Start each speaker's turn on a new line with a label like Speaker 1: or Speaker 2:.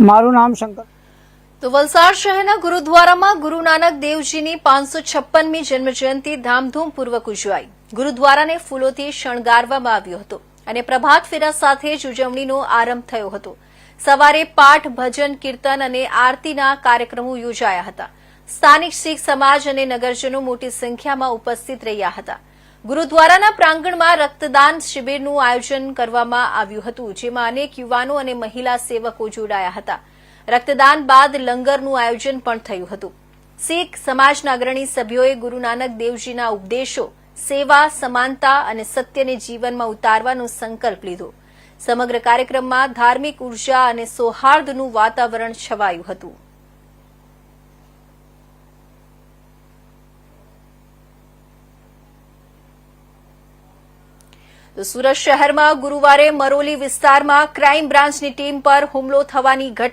Speaker 1: મારું નામ શંકર.
Speaker 2: તો વલસાડ શહેરના ગુરુદ્વારામાં ગુરુ નાનક દેવજીની પાંચસો છપ્પનમી જન્મજયંતિ ધામધૂમપૂર્વક ઉજવાઈ. ગુરુદ્વારાને ફૂલોથી શણગારવામાં આવ્યો હતો અને પ્રભાત ફેરા સાથે જ ઉજવણીનો આરંભ થયો હતો. સવારે પાઠ, ભજન, કીર્તન અને આરતીના કાર્યક્રમો યોજાયા હતા. સ્થાનિક શીખ સમાજ અને નગરજનો મોટી સંખ્યામાં ઉપસ્થિત રહ્યા હતા. ગુરુદ્વારાના પ્રાંગણમાં રક્તદાન શિબિરનું આયોજન કરવામાં આવ્યું હતું, જેમાં અનેક યુવાનો અને મહિલા સેવકો જોડાયા હતા. રક્તદાન બાદ લંગરનું આયોજન પણ થયું હતું. શીખ સમાજના અગ્રણી સભ્યોએ ગુરુ નાનક દેવજીના ઉપદેશો, સેવા, સમાનતા અને સત્યને જીવનમાં ઉતારવાનો સંકલ્પ લીધો. સમગ્ર કાર્યક્રમમાં ધાર્મિક ઊર્જા અને સૌહાર્દનું વાતાવરણ છવાયું હતું. સુરત શહેરમાં ગુરુવારે મરોલી વિસ્તારમાં ક્રાઇમ બ્રાન્ચની ટીમ પર હુમલો થવાની ઘટના